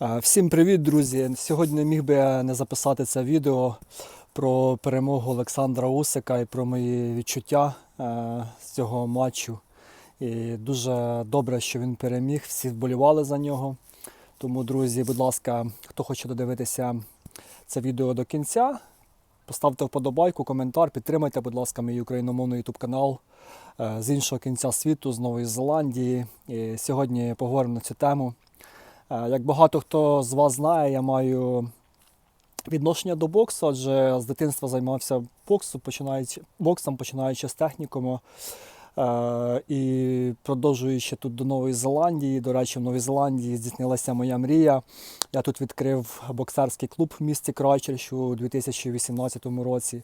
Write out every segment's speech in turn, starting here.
Всім привіт, друзі! Сьогодні не міг би я не записати це відео про перемогу Олександра Усика і про мої відчуття е, з цього матчу. І дуже добре, що він переміг. Всі вболівали за нього. Тому, друзі, будь ласка, хто хоче додивитися це відео до кінця, поставте вподобайку, коментар, підтримайте, будь ласка, мій україномовний YouTube канал е, з іншого кінця світу, з Нової Зеландії. І сьогодні поговоримо на цю тему. Е, Як багато хто з вас знає, я маю відношення до боксу, адже з дитинства займався боксом, починаючи, боксом, починаючи з технікуму. Е, І продовжуючи тут до Нової Зеландії. До речі, в Новій Зеландії здійснилася моя мрія. Я тут відкрив боксерський клуб в місті Крайчерч у 2018 році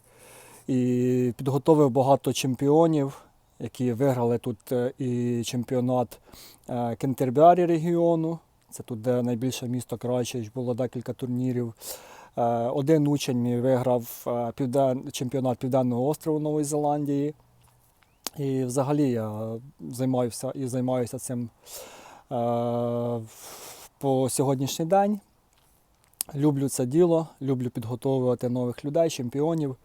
і підготовив багато чемпіонів, які виграли тут е, і чемпіонат Кентербярі регіону. Це тут, де найбільше місто Крайчерч, було декілька турнірів. Е, Один учень мій виграв е, чемпіонат Південного острову Нової Зеландії. І взагалі я займаюся і займаюся цим е, по сьогоднішній день. Люблю це діло, люблю підготовувати нових людей, чемпіонів.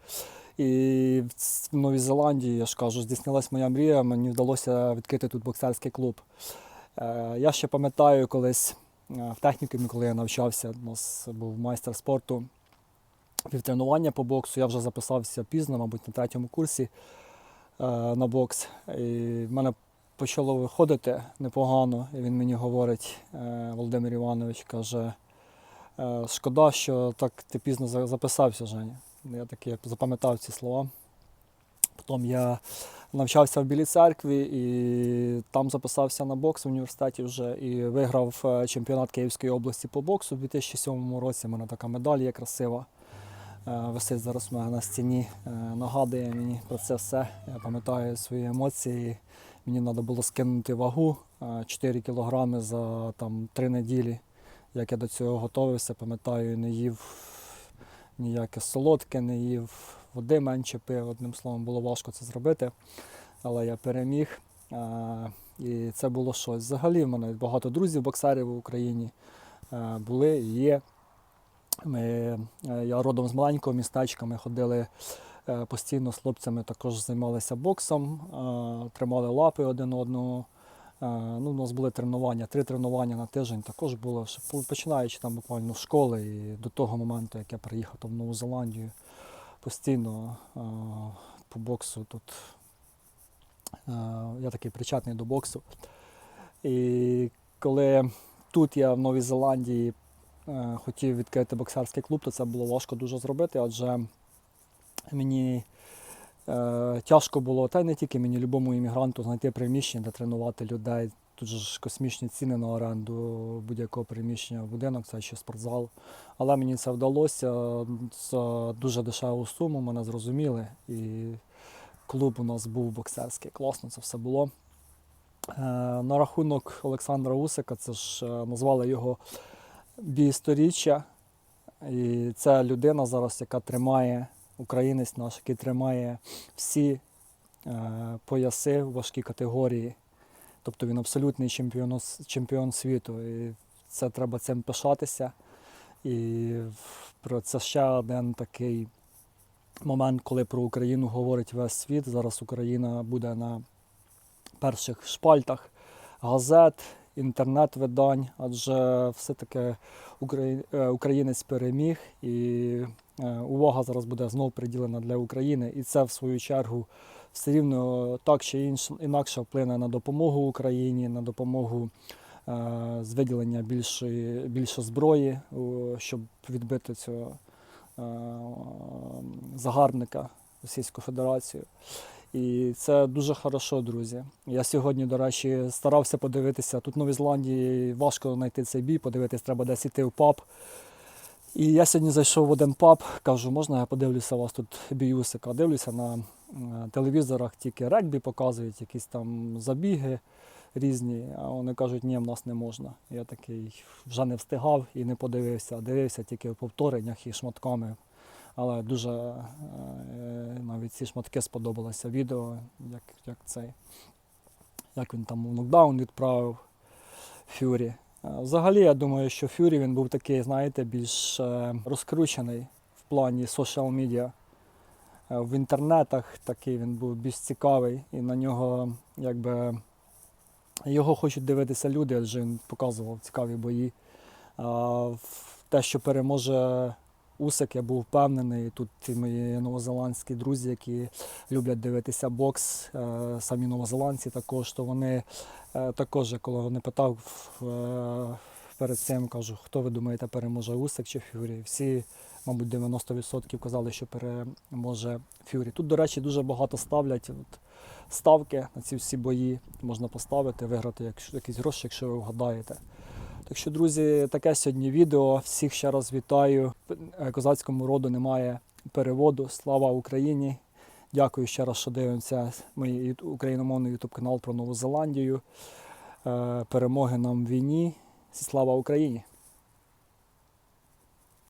І в Новій Зеландії, я ж кажу, здійснилась моя мрія, мені вдалося відкрити тут боксерський клуб. Е, Я ще пам'ятаю колись е, в технікумі, коли я навчався, у нас був майстер спорту півтренування по боксу. Я вже записався пізно, мабуть, на третьому курсі е, на бокс. І в мене почало виходити непогано. І він мені говорить, Володимир Іванович каже, шкода, що так ти пізно записався, Женя. Я таки запам'ятав ці слова. Потім я навчався в Білій церкві і там записався на бокс в університеті вже і виграв е, чемпіонат Київської області по боксу у 2007 році. У мене така медаль є красива. Е, Висить зараз у мене на стіні, е, нагадує мені про це все. Я пам'ятаю свої емоції. Мені треба було скинути вагу е, 4 кілограми за там, 3 неділі. Як я до цього готувався, пам'ятаю, не їв ніяке солодке, не їв води менше пив. Одним словом, було важко це зробити. Але я переміг. І це було щось. Взагалі в мене багато друзів, боксерів в Україні е, були і є. Ми, е, я родом з маленького містечка, ми ходили е, постійно з хлопцями, також займалися боксом, тримали лапи один одного. Ну, у нас були тренування, три тренування на тиждень також було, починаючи там буквально з школи і до того моменту, як я приїхав там, в Нову Зеландію, постійно е, по боксу тут. е, Я такий причетний до боксу. І коли тут я в Новій Зеландії е, хотів відкрити боксерський клуб, то це було важко дуже зробити, адже мені тяжко було, та й не тільки мені, любому іммігранту знайти приміщення, де тренувати людей. Тут ж космічні ціни на оренду будь-якого приміщення в будинок, це ще спортзал. Але мені це вдалося за дуже дешеву суму, мене зрозуміли. І клуб у нас був боксерський. Класно це все було. Е, На рахунок Олександра Усика, це ж е, назвали його бій-сторіччя. І це людина зараз, яка тримає, українець наш, який тримає всі е, пояси в важкій категорії. Тобто він абсолютний чемпіон, чемпіон світу. І це треба цим пишатися. І про це ще один такий момент, коли про Україну говорить весь світ. Зараз Україна буде на перших шпальтах газет, інтернет-видань, адже все-таки е, українець переміг, і е, увага зараз буде знову приділена для України. І це, в свою чергу, все рівно так чи інш, інакше вплине на допомогу Україні, на допомогу е, з виділення більшої, більше зброї, щоб відбити цього е, загарбника Російську Федерацію. І це дуже хорошо, друзі. Я сьогодні, до речі, старався подивитися. Тут в Новій Зеландії важко знайти цей бій, подивитись, треба десь іти в паб. І я сьогодні зайшов в один паб, кажу, можна я подивлюся, у вас тут біюсика. Дивлюся на телевізорах, тільки регбі показують, якісь там забіги різні, а вони кажуть, ні, в нас не можна. Я такий вже не встигав і не подивився, дивився тільки в повтореннях і шматками. Але дуже е, навіть ці шматки сподобалося відео, як, як цей, як він там у нокдаун відправив Фюрі. Е, Взагалі, я думаю, що Фюрі він був такий, знаєте, більш е, розкручений в плані. Е, В інтернетах такий він був більш цікавий, і на нього якби його хочуть дивитися люди, адже він показував цікаві бої. А те, що переможе Усик, я був впевнений. Тут мої новозеландські друзі, які люблять дивитися бокс, е, самі новозеландці також, то вони е, також, коли вони питав е, перед цим, кажу, хто ви думаєте, переможе Усик чи Фюрі? Всі, мабуть, 90% казали, що переможе Фюрі. Тут, до речі, дуже багато ставлять от, ставки на ці всі бої. Можна поставити, виграти якщо- якісь гроші, якщо ви вгадаєте. Так що, друзі, таке сьогодні відео. Всіх ще раз вітаю. Е, Козацькому роду немає переводу. Слава Україні! Дякую ще раз, що дивимося мій україномовний ютуб канал про Нову Зеландію. Е, Перемоги нам в війні. Слава Україні!